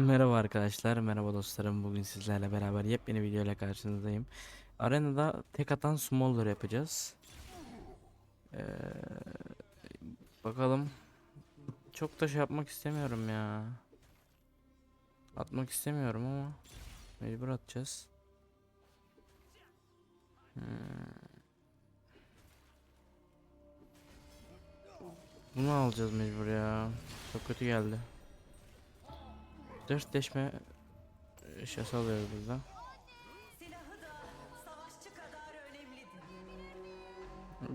Merhaba arkadaşlar, merhaba dostlarım. Bugün sizlerle beraber yepyeni video ile karşınızdayım. Arenada tek atan Smolder yapacağız. Ee, bakalım. Çok da şey yapmak istemiyorum ya. Atmak istemiyorum ama mecbur atacağız. Hmm. Bunu alacağız mecbur ya. Çok kötü geldi. Dört deşme eşyası alıyoruz burada.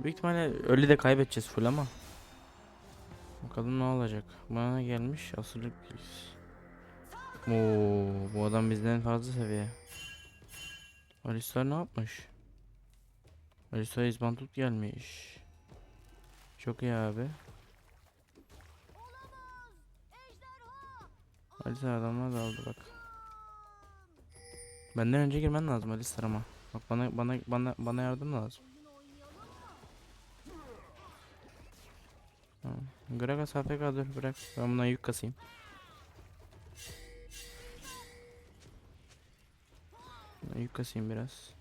Büyük ihtimalle öyle de kaybedeceğiz full ama. Bakalım ne olacak. Bana gelmiş? Asırlık. Oo, bu adam bizden fazla seviye. Alistar ne yapmış? Alistar izbandut gelmiş. Çok iyi abi. Alistar adamlar da aldı bak. Benden önce girmen lazım Alistar ama. Bak bana bana bana bana yardım lazım. Tamam. Gragas AFK dur bırak. Ben buna yük kasayım. Buna yük kasayım biraz.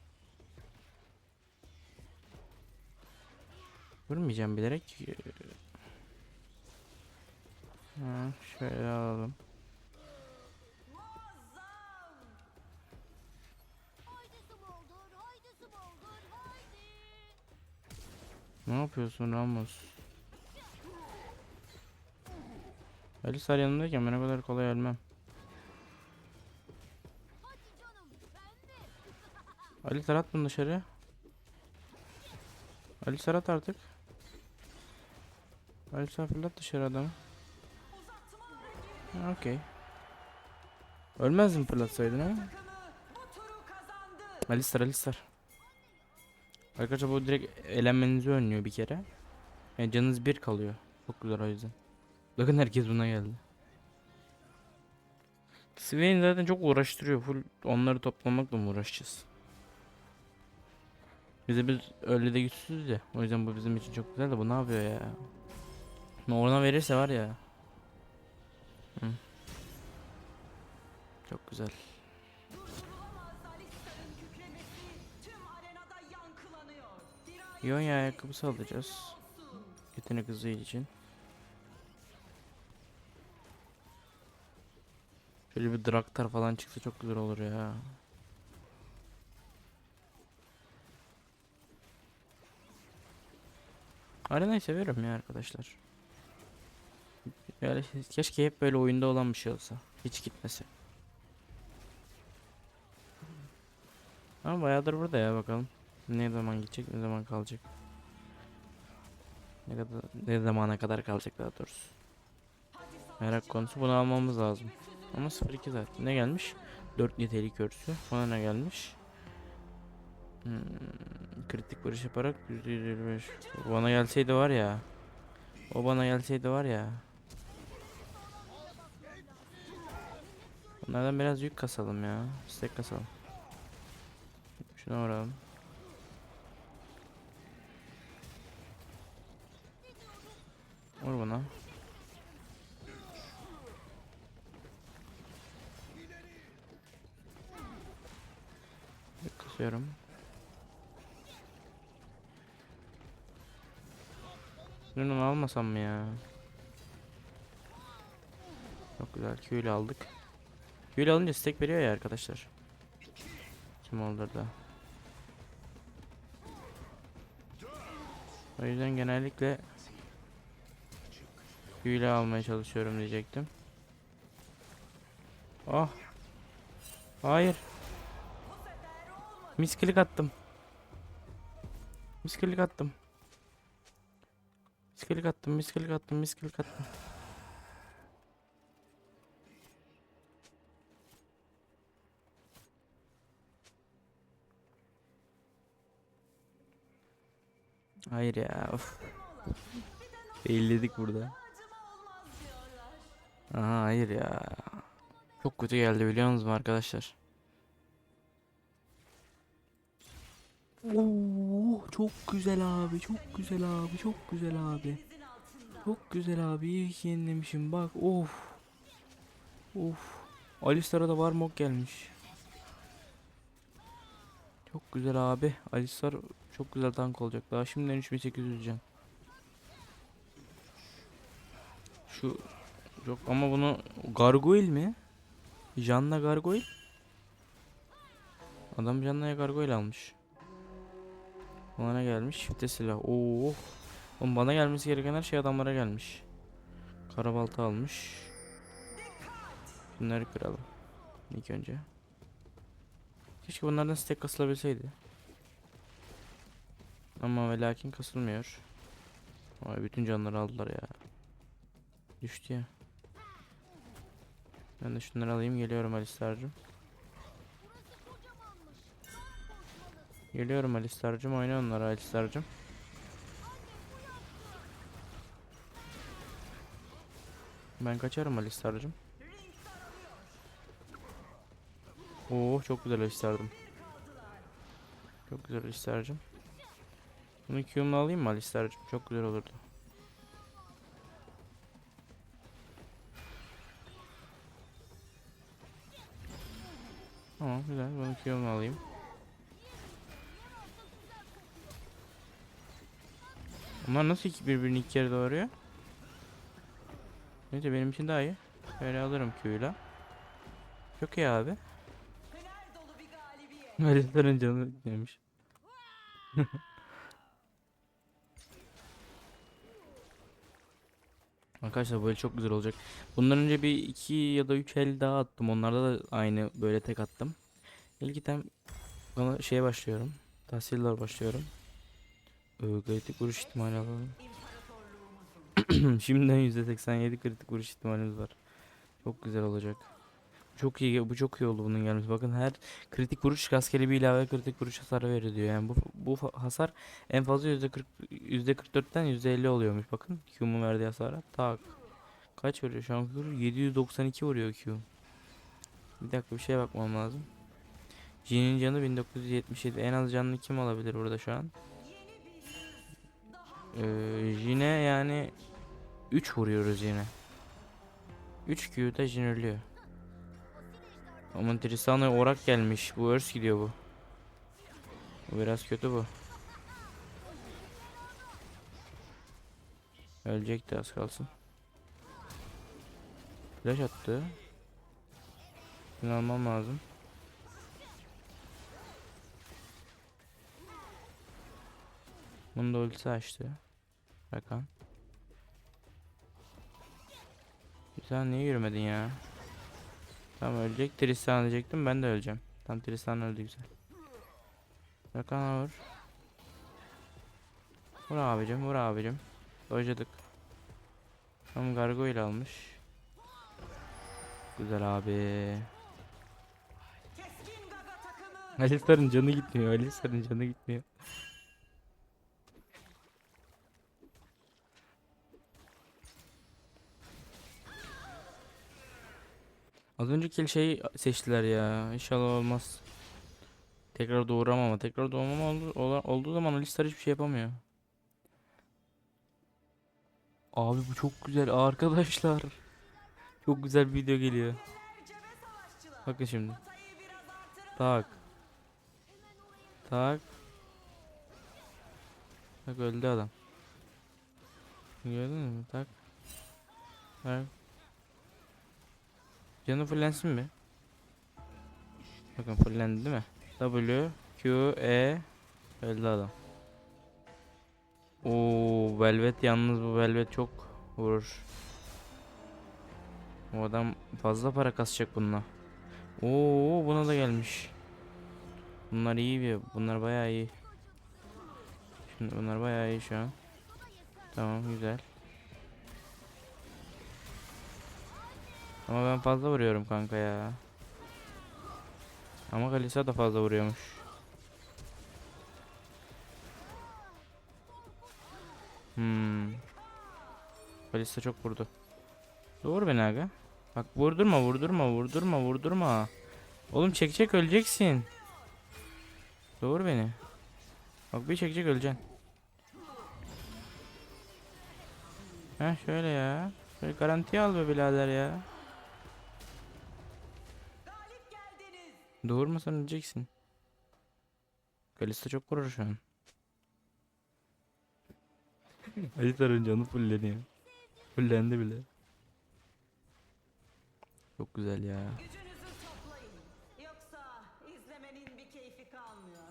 Vurmayacağım bilerek. Ha, şöyle alalım. Ne yapıyorsun Ramos? Alistar yanındayken ben o kadar kolay ölmem. Hadi canım, ben mi? Alistar at bunu dışarı. Alistar at artık. Alistar fırlat dışarı adamı. Ha, Okey. Ölmezdim fırlatsaydın ha. Alistar Alistar. Arkadaşlar bu direkt elenmenizi önlüyor bir kere. Yani canınız bir kalıyor. Çok güzel o yüzden. Bakın herkes buna geldi. Swain zaten çok uğraştırıyor. Full onları toplamakla mı uğraşacağız? Bize biz öyle de güçsüzüz ya. O yüzden bu bizim için çok güzel de bu ne yapıyor ya? Ne ona verirse var ya. Hı. Çok güzel. Yonya ayakkabısı alacağız. Yetenek hızı için. Şöyle bir Draktar falan çıksa çok güzel olur ya. Arenayı seviyorum ya arkadaşlar. Yani keşke hep böyle oyunda olan bir şey olsa. Hiç gitmese. Ama bayağıdır burada ya bakalım. Ne zaman gidecek ne zaman kalacak. Ne kadar ne zamana kadar kalacak daha doğrusu. Merak konusu bunu almamız lazım. Ama 02 zaten. Ne gelmiş? 4 nitelik örsü. Bana ne gelmiş? Hmm, kritik vuruş yaparak %125. O Bana gelseydi var ya. O bana gelseydi var ya. Bunlardan biraz yük kasalım ya. Stack kasalım. Şuna vuralım. Vur buna. Kısıyorum. Bunu almasam mı ya? Çok güzel. Q ile aldık. Q ile alınca stack veriyor ya arkadaşlar. Smolder'da. O yüzden genellikle Q ile almaya çalışıyorum diyecektim. Oh. Hayır. Misklik attım. Misklik attım. Misklik attım, misklik attım, misklik attım. Hayır ya. Of. Belirledik burada. Aha hayır ya. Çok kötü geldi biliyor musunuz arkadaşlar? Oo, çok güzel abi, çok güzel abi, çok güzel abi. Çok güzel abi, iyi ki yenilemişim bak, of. Of. Alistar'a da Varmok gelmiş. Çok güzel abi. Alistar çok güzel tank olacak. Daha şimdiden 3800 can. Şu yok ama bunu Gargoyle mi? Janna Gargoyle? Adam Janna'ya Gargoyle almış. Bana gelmiş çifte silah. Oo. Oğlum bana gelmesi gereken her şey adamlara gelmiş. Karabalta almış. Bunları kıralım. İlk önce. Keşke bunlardan stack kasılabilseydi. Ama ve lakin kasılmıyor. Vay bütün canları aldılar ya. Düştü ya. Ben de şunları alayım geliyorum Alistar'cım. Geliyorum Alistar'cım oyna onları Alistar'cım. Ben kaçarım Alistar'cım. Oo çok güzel Alistar'dım. Çok güzel Alistar'cım. Bunu Q'umla alayım mı Alistar'cım? Çok güzel olurdu. Tamam güzel bunu Q'umla alayım. Bunlar nasıl iki birbirini iki kere doğuruyor? Neyse benim için daha iyi. Böyle alırım Q'yla. Çok iyi abi. Alistar'ın canı gitmemiş. Arkadaşlar böyle çok güzel olacak. Bundan önce bir iki ya da üç el daha attım. Onlarda da aynı böyle tek attım. İlk item bana şeye başlıyorum. Tahsiller başlıyorum. Ee, kritik vuruş ihtimali alalım. Şimdiden %87 kritik vuruş ihtimalimiz var. Çok güzel olacak. Çok iyi bu çok iyi oldu bunun gelmesi. Bakın her kritik vuruş askeri bir ilave kritik vuruş hasarı veriyor diyor. Yani bu bu hasar en fazla %40 %44'ten %50 oluyormuş. Bakın Q'mun verdiği hasara. Tak. Kaç vuruyor şu an Q? 792 vuruyor Q. Bir dakika bir şeye bakmam lazım. Jin'in canı 1977. En az canlı kim olabilir burada şu an? Ee, Jin'e yani 3 vuruyoruz yine. 3 Q'da Jin ölüyor. Aman Tristan'a orak gelmiş. Bu örs gidiyor bu. Bu biraz kötü bu. Ölecekti az kalsın. Flash attı. Bunu almam lazım. Bunu da ultisi açtı. Rakan. Sen niye yürümedin ya? Tamam ölecek. Tristan diyecektim. Ben de öleceğim. Tam Tristan öldü güzel. Rakan'a vur. Vur abicim. Vur abicim. Dojladık. Tam Gargoyle almış. Güzel abi. Alistar'ın canı gitmiyor. Alistar'ın canı gitmiyor. Az önceki şey seçtiler ya. İnşallah olmaz. Tekrar doğuramam ama tekrar doğmam oldu, olduğu zaman Alistar hiçbir şey yapamıyor. Abi bu çok güzel arkadaşlar. Çok güzel bir video geliyor. Bakın şimdi. Tak. Tak. Bak öldü adam. Gördün mü? Tak. Tak. Canı fullensin mi? Bakın fullendi değil mi? W, Q, E. Öldü adam. Oo, Velvet yalnız bu Velvet çok vurur. O adam fazla para kasacak bununla. Oo, buna da gelmiş. Bunlar iyi bir, bunlar bayağı iyi. Şimdi bunlar bayağı iyi şu an. Tamam güzel. Ama ben fazla vuruyorum kanka ya. Ama Kalisa da fazla vuruyormuş. Hmm. Kalisa çok vurdu. Doğru beni aga. Bak vurdurma vurdurma vurdurma vurdurma. Oğlum çekecek öleceksin. Doğru beni. Bak bir çekecek öleceksin. Heh şöyle ya. Şöyle garantiye al be birader ya. Doğurmasan öleceksin. Kalista çok vurur şu an. Alistar'ın canı fulleniyor. Fullendi bile. Çok güzel ya. Gücünüzü toplayın. Yoksa izlemenin bir keyfi kalmıyor.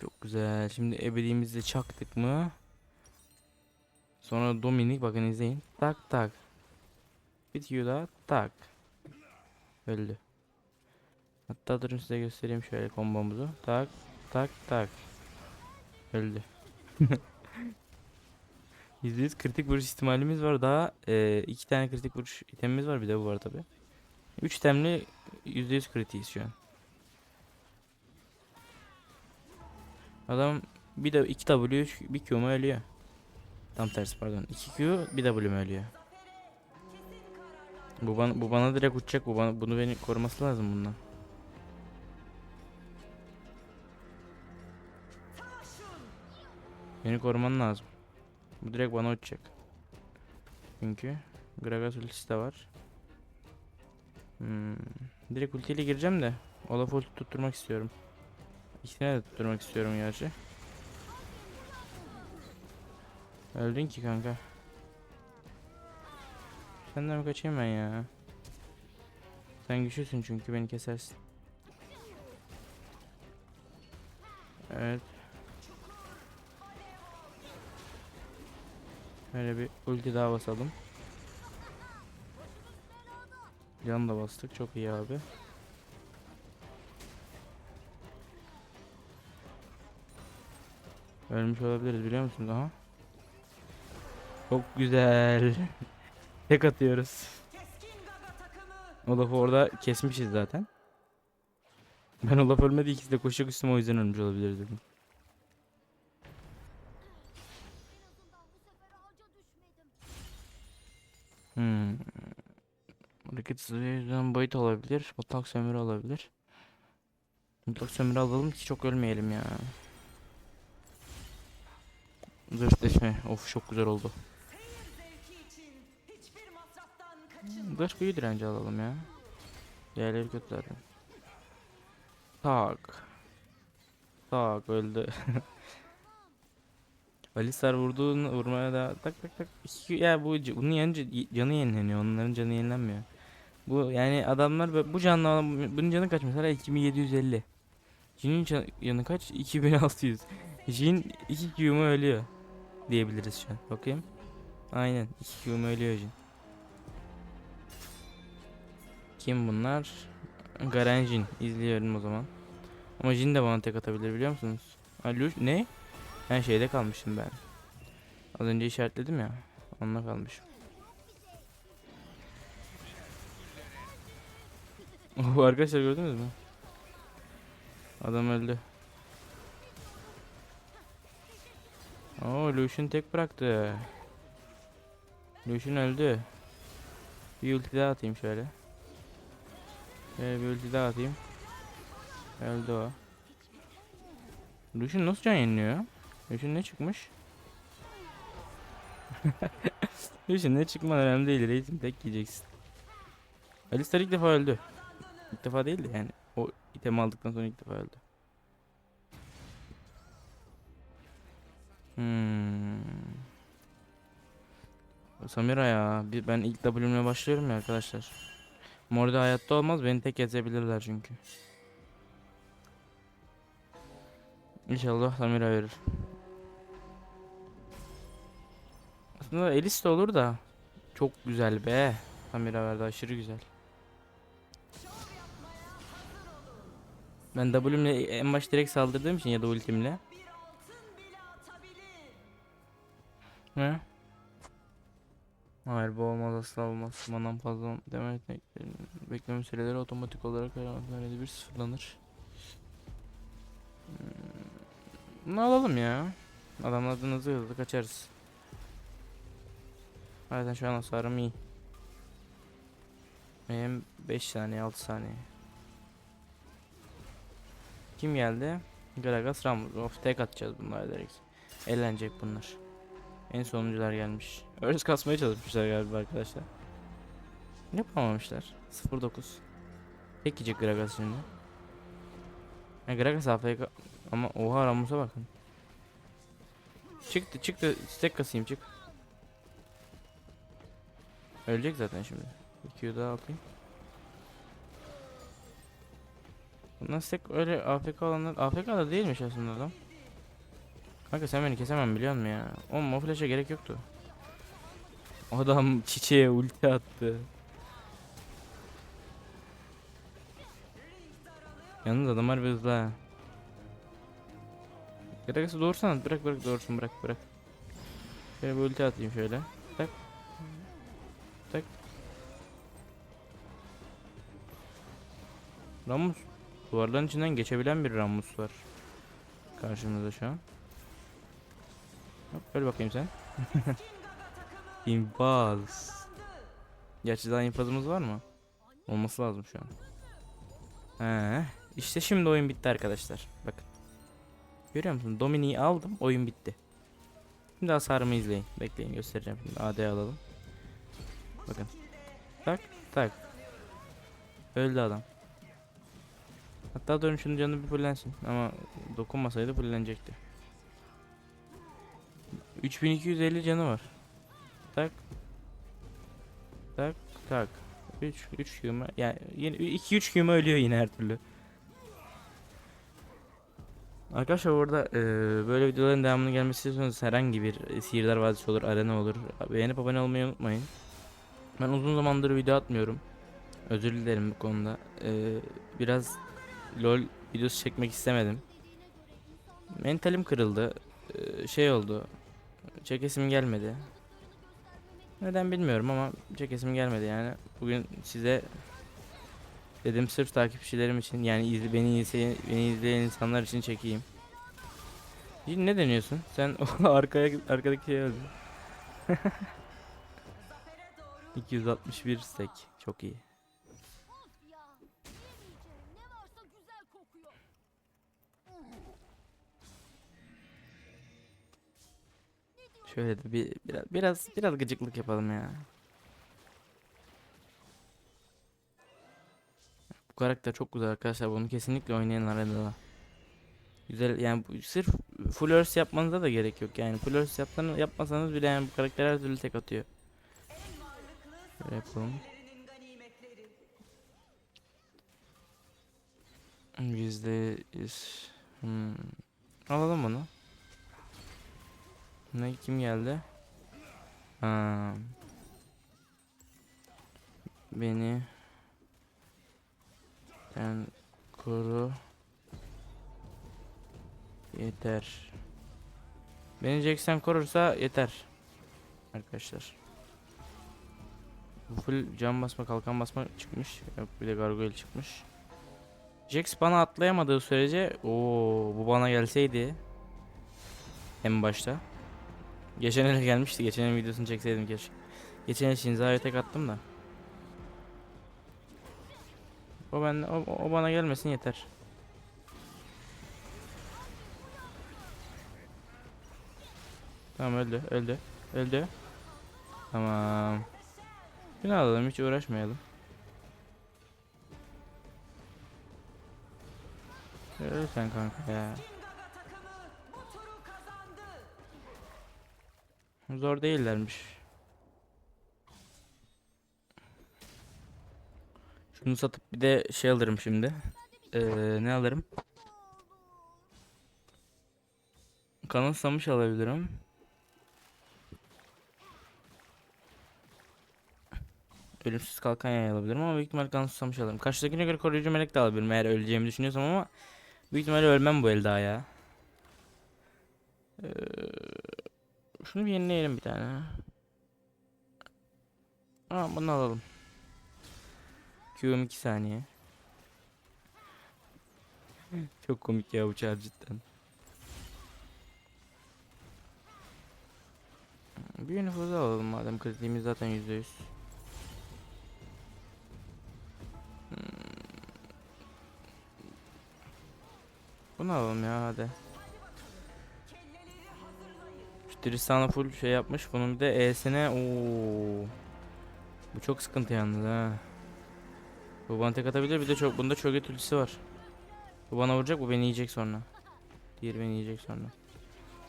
Çok güzel. Şimdi ebediğimizde çaktık mı? Sonra Dominik bakın izleyin. Tak tak. Bitiyor da tak. Öldü. Hatta durun size göstereyim şöyle kombomuzu. Tak tak tak. Öldü. %100 kritik vuruş ihtimalimiz var. Daha e, iki tane kritik vuruş itemimiz var. Bir de bu var tabi. 3 itemli %100 kritiğiz şu an. Adam bir de 2 W 3 bir Q mu ölüyor. Tam tersi pardon. 2 Q bir W mu ölüyor. Bu bana, bu bana direkt uçacak. Bu bana, bunu beni koruması lazım bundan. Beni koruman lazım. Bu direkt bana uçacak. Çünkü Gragas ultisi de var. Hmm. Direkt ultiyle gireceğim de Olaf ulti tutturmak istiyorum. İkisine de tutturmak istiyorum gerçi. Öldün ki kanka. Senden mi kaçayım ben ya? Sen güçlüsün çünkü beni kesersin. Evet. Böyle bir ulti daha basalım. Can da bastık. Çok iyi abi. Ölmüş olabiliriz biliyor musunuz? Aha. Çok güzel. Tek atıyoruz. Olaf'ı orada kesmişiz zaten. Ben Olaf ölmedi ikisi de koşacak üstüme o yüzden ölmüş olabiliriz dedim. Yüzden bayit olabilir. Mutlak sömürü olabilir. Mutlak sömürü alalım ki çok ölmeyelim ya. Zırh deşme. Of çok güzel oldu. Zırh büyü direnci alalım ya. Diğerleri kötü zaten. Tak. Tak öldü. Alistar vurduğunu vurmaya da tak tak tak. İki- Ya bu bunun yanı canı yenileniyor. Onların canı yenilenmiyor. Bu yani adamlar bu canlı olan bunun canı kaç mesela 2750. Jin'in can- yanı kaç? 2600. Jin 2 Q'mu ölüyor diyebiliriz şu an. Bakayım. Aynen 2 Q'mu ölüyor Jin. Kim bunlar? Garen Jin. İzliyorum o zaman. Ama Jin de bana tek atabilir biliyor musunuz? Alo ne? Ben şeyde kalmışım ben. Az önce işaretledim ya. Onunla kalmışım. Oh, arkadaşlar gördünüz mü? Adam öldü. Oo Lucian tek bıraktı. Lucian öldü. Bir ulti daha atayım şöyle. Şöyle bir ulti daha atayım. Öldü o. Lucian nasıl can yeniliyor? Lucian ne çıkmış? Lucian ne çıkma önemli değil. Reisim tek yiyeceksin. Alistar ilk defa öldü. İlk defa değil de yani. O itemi aldıktan sonra ilk defa öldü. Hmm. Samira ya. Ben ilk W'mle başlıyorum ya arkadaşlar. Morde hayatta olmaz. Beni tek ezebilirler çünkü. İnşallah Samira verir. Aslında Elis de olur da. Çok güzel be. Samira verdi aşırı güzel. Ben W'mle en baş direkt saldırdığım için ya da ultimle. Ne? Hayır bu olmaz asla olmaz. Manam fazla demek bekleme süreleri otomatik olarak her bir sıfırlanır. Hmm, Bunu alalım ya. Adamlardan hızlı hızlı kaçarız. Zaten şu an hasarım iyi. Benim 5 saniye 6 saniye. Kim geldi? Gragas Ramuz. Of tek atacağız bunlar direkt. Eğlenecek bunlar. En sonuncular gelmiş. Örs kasmaya çalışmışlar galiba arkadaşlar. Yapamamışlar. 09. Tek Gragas şimdi. Ya Gragas AFK ama oha Ramus'a bakın. Çıktı çıktı stack kasayım çık. Ölecek zaten şimdi. 2 daha atayım. Bunlar stack öyle AFK olanlar AFK da değilmiş aslında adam. Kanka sen beni kesemem biliyor musun ya? Oğlum o flash'a gerek yoktu. Adam çiçeğe ulti attı. Yalnız adamlar bir hızlı ha. Gragas'ı doğursana bırak bırak doğursun bırak bırak. Şöyle bir ulti atayım şöyle. Tak. Tak. Ramus. Duvarların içinden geçebilen bir Ramus var. Karşımızda şu an. Hop öl bakayım sen. İnfaz. Gerçi daha infazımız var mı? Olması lazım şu an. He. İşte şimdi oyun bitti arkadaşlar. Bakın. Görüyor musun? Domini'yi aldım. Oyun bitti. Şimdi hasarımı izleyin. Bekleyin göstereceğim şimdi. AD alalım. Bakın. Tak tak. Öldü adam. Hatta dönüşünün canı bir fullensin. Ama dokunmasaydı fullenecekti. 3250 canı var. Tak. Tak tak. 3 3 yığma yani yine 2 3 yığma ölüyor yine her türlü. Arkadaşlar burada eee, böyle videoların devamını gelmesi istiyorsanız herhangi bir e, Sihirdar Vadisi olur, arena olur. Beğenip abone olmayı unutmayın. Ben uzun zamandır video atmıyorum. Özür dilerim bu konuda. Eee, biraz LoL videosu çekmek istemedim. Mentalim kırıldı. Eee, şey oldu. Çekesim gelmedi. Neden bilmiyorum ama çekesim gelmedi yani. Bugün size dedim sırf takipçilerim için yani izle, beni izleyen, beni izleyen insanlar için çekeyim. Şimdi ne deniyorsun? Sen arkaya arkadaki şey öldü. 261 stack. Çok iyi. Şöyle de bir biraz biraz biraz gıcıklık yapalım ya. Bu karakter çok güzel arkadaşlar. Bunu kesinlikle oynayın arada. Güzel yani bu, sırf earth yapmanıza da gerek yok yani. Earth yapsanız, yapmasanız bile yani bu karakter her türlü tek atıyor. Yapalım. Yüzde yüz. Hmm. Alalım bunu. Ne kim geldi? Ha. Beni sen koru yeter. Beni Jackson korursa yeter. Arkadaşlar. Full cam basma kalkan basma çıkmış. Yok bir de gargoyle çıkmış. Jax bana atlayamadığı sürece o bu bana gelseydi en başta. Geçen el gelmişti. Geçen el videosunu çekseydim keşke. Geçen el Shinza'ya tek attım da. O ben o, o bana gelmesin yeter. Tamam öldü, öldü, öldü. Tamam. Bunu alalım hiç uğraşmayalım. Öl kanka ya. Zor değillermiş. Şunu satıp bir de şey alırım şimdi. Ee, ne alırım? Kanıtsamış alabilirim. Ölümsüz kalkan yay alabilirim ama büyük ihtimal kanıtsamış alırım. Karşıdakine göre koruyucu melek de alabilirim eğer öleceğimi düşünüyorsam ama büyük ihtimalle ölmem bu el daha ya. Ee, şunu bir yenileyelim bir tane. Aa bunu alalım. Q'um 2 saniye. Çok komik ya bu çar cidden. Bir nüfuzu alalım madem kritiğimiz zaten %100. Hmm. Bunu alalım ya hadi. Tristan'a full şey yapmış. Bunun bir de E'sine ooo. Bu çok sıkıntı yalnız ha. Bu bana tek atabilir. Bir de çok bunda çöget ultisi var. Bu bana vuracak bu beni yiyecek sonra. Diğeri beni yiyecek sonra.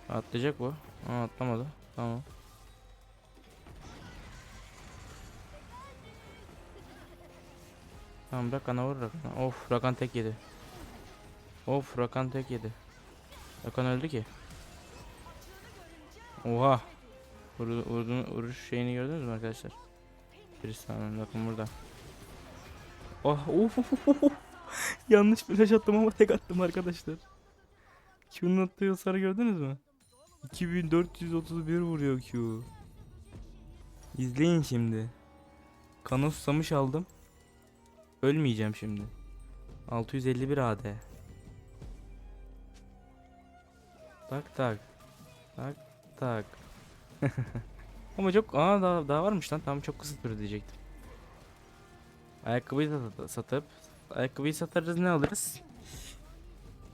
Atlayacak bu. Aa atlamadı. Tamam. Tamam bırak ana vur Rakan'a. Of Rakan tek yedi. Of Rakan tek yedi. Rakan öldü ki. Oha. Vurdu, vurdu, şeyini gördünüz mü arkadaşlar? Tristan'ın bakın burada. Oh, of, of, of, of. Yanlış flash attım ama tek attım arkadaşlar. Q'nun attığı hasarı gördünüz mü? 2431 vuruyor Q. İzleyin şimdi. Kana susamış aldım. Ölmeyeceğim şimdi. 651 AD. Tak tak. Tak tak. Ama çok aa daha, daha varmış lan. Tamam çok kısa süre diyecektim. Ayakkabıyı da satıp ayakkabıyı satarız ne alırız?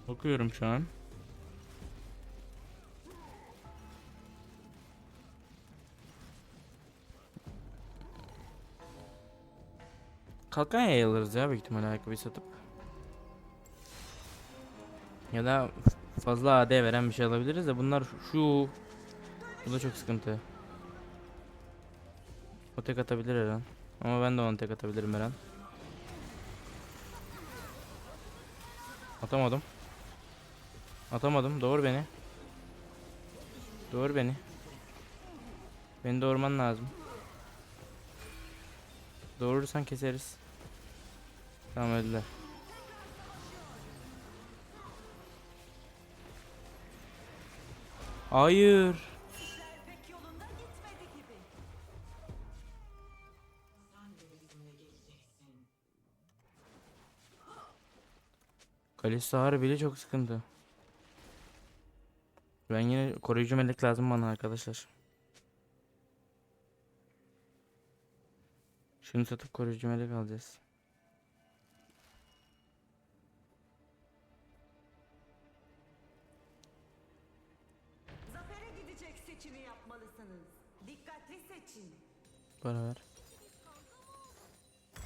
Bakıyorum şu an. Kalkan yayı alırız ya büyük ihtimalle ayakkabıyı satıp. Ya da fazla AD veren bir şey alabiliriz de bunlar şu bu da çok sıkıntı. O tek atabilir her an. Ama ben de onu tek atabilirim her an. Atamadım. Atamadım. Doğur beni. Doğur beni. Beni doğurman lazım. Doğurursan keseriz. Tamam öldüler. Hayır. Kalesi harbiyle çok sıkıntı. Ben yine koruyucu melek lazım bana arkadaşlar. Şunu satıp koruyucu melek alacağız. Zafere gidecek seçimi yapmalısınız. Dikkatli seçin. Para ver.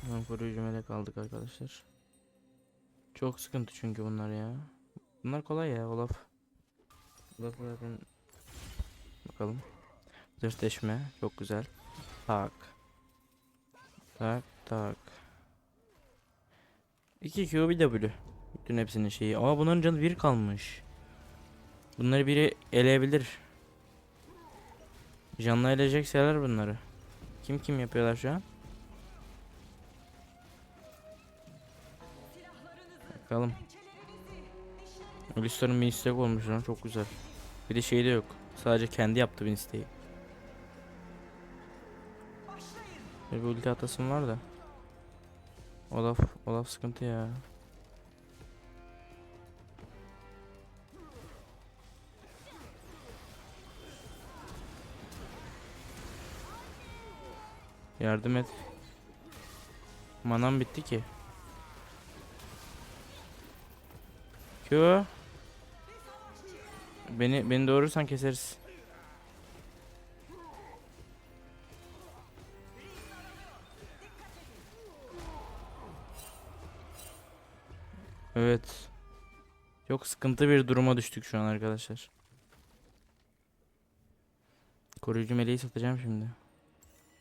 Tamam koruyucu melek aldık arkadaşlar. Çok sıkıntı çünkü bunlar ya. Bunlar kolay ya Olaf. Olaf zaten bakalım. Zırhleşme çok güzel. Tak. Tak tak. 2 Q bir W. Bütün hepsinin şeyi. Aa bunların canı bir kalmış. Bunları biri eleyebilir. Canlı eleyecek şeyler bunları. Kim kim yapıyorlar şu an? Bakalım. Ulusların bir istek olmuş lan çok güzel. Bir de şey de yok. Sadece kendi yaptı bir isteği. Bir ulti atasım var da. Olaf, Olaf sıkıntı ya. Yardım et. Manam bitti ki. Q. Beni beni doğurursan keseriz. Evet. Çok sıkıntı bir duruma düştük şu an arkadaşlar. Koruyucu meleği satacağım şimdi.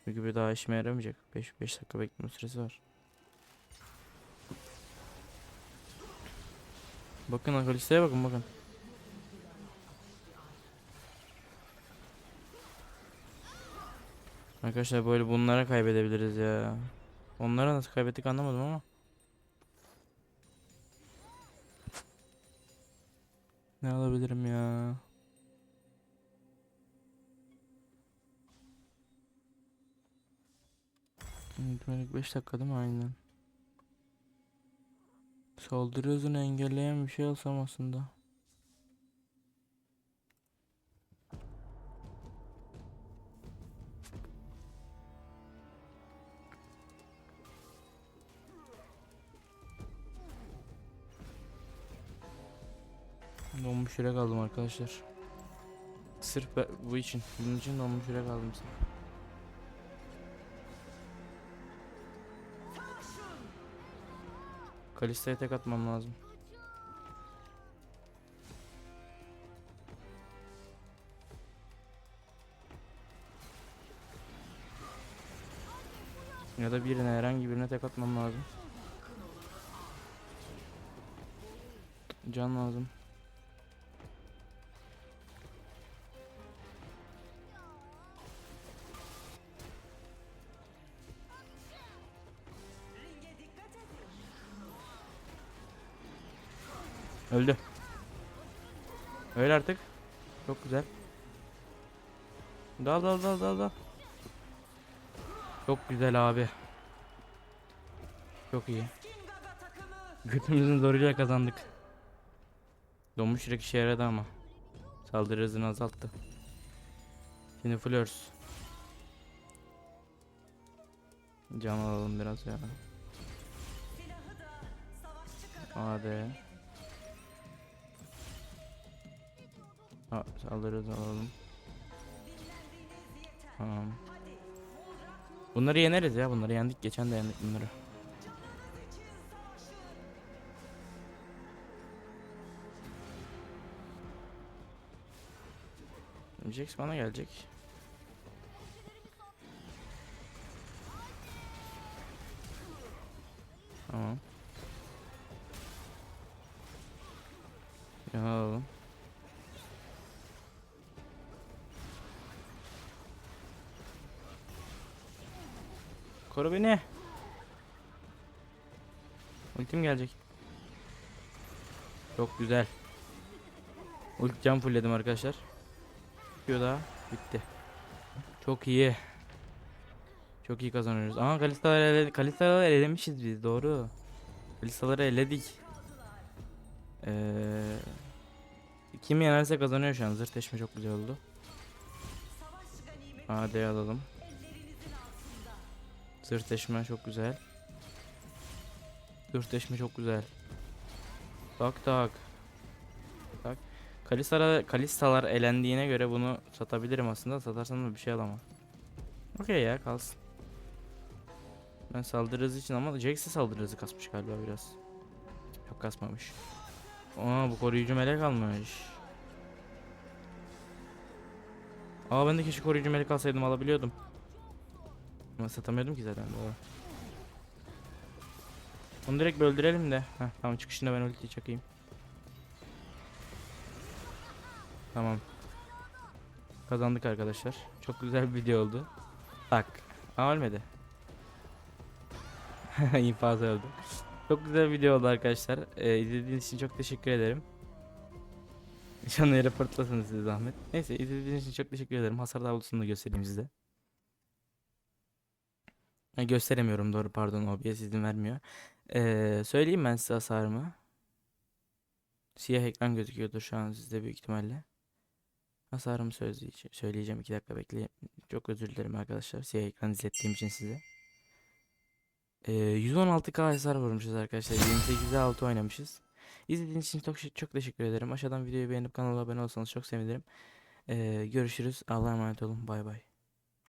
Çünkü bir daha işime yaramayacak. 5 5 dakika bekleme süresi var. Bakın Akalisa'ya bakın bakın. Arkadaşlar böyle bunlara kaybedebiliriz ya. Onlara nasıl kaybettik anlamadım ama. Ne alabilirim ya? Yönetmelik 5 dakika değil mi? Aynen. Saldırı hızını engelleyen bir şey alsam aslında. Donmuş yürek aldım arkadaşlar. Sırf bu için. Bunun için donmuş yürek aldım sırf. Kalista'ya tek atmam lazım. Ya da birine herhangi birine tek atmam lazım. Can lazım. Öyle artık. Çok güzel. Dal dal dal dal dal. Çok güzel abi. Çok iyi. Götümüzün zoruyla kazandık. Donmuş yürek işe yaradı ama. Saldırı hızını azalttı. Şimdi Fleurs. Can alalım biraz ya. Hadi. Hızı alalım. Tamam. Bunları yeneriz ya. Bunları yendik. Geçen de yendik bunları. Jax bana gelecek. Tamam. Alalım. Koru beni. Ultim gelecek. Çok güzel. Ulti can fullledim arkadaşlar. Bitiyor daha. Bitti. Çok iyi. Çok iyi kazanıyoruz. Aha Kalistaları ele Kalistaları elemişiz biz doğru. Kalistaları eledik. Ee, kim yenerse kazanıyor şu an. Zırteşme çok güzel oldu. Hadi alalım. Zırteşme çok güzel. Zırteşme çok güzel. Tak tak. Tak. Kalistalar, Kalistalar elendiğine göre bunu satabilirim aslında. Satarsam da bir şey alamam. Okey ya kalsın. Ben saldırı hızı için ama Jax'e saldırı hızı kasmış galiba biraz. Yok kasmamış. Aa bu koruyucu melek almış. Aa ben de keşke koruyucu melek alsaydım alabiliyordum. Ama satamıyordum ki zaten doğru. Onu direkt öldürelim de. Heh, tamam çıkışında ben ultiyi çakayım. Tamam. Kazandık arkadaşlar. Çok güzel bir video oldu. Tak. Aa ölmedi. İnfaz öldü. Çok güzel bir video oldu arkadaşlar. Ee, izlediğiniz için çok teşekkür ederim. Canlı yere pırtlasın size zahmet. Neyse izlediğiniz için çok teşekkür ederim. Hasar tablosunu da göstereyim size. Gösteremiyorum doğru pardon OBS izin vermiyor. Ee, söyleyeyim ben size hasarımı. Siyah ekran gözüküyordur şu an sizde büyük ihtimalle. Hasarımı söyleyeceğim, söyleyeceğim 2 dakika bekleyin. Çok özür dilerim arkadaşlar siyah ekran izlettiğim için size. Ee, 116k hasar vurmuşuz arkadaşlar. 28'e 6 oynamışız. İzlediğiniz için çok, çok teşekkür ederim. Aşağıdan videoyu beğenip kanala abone olsanız çok sevinirim. Ee, görüşürüz. Allah'a emanet olun. Bay bay.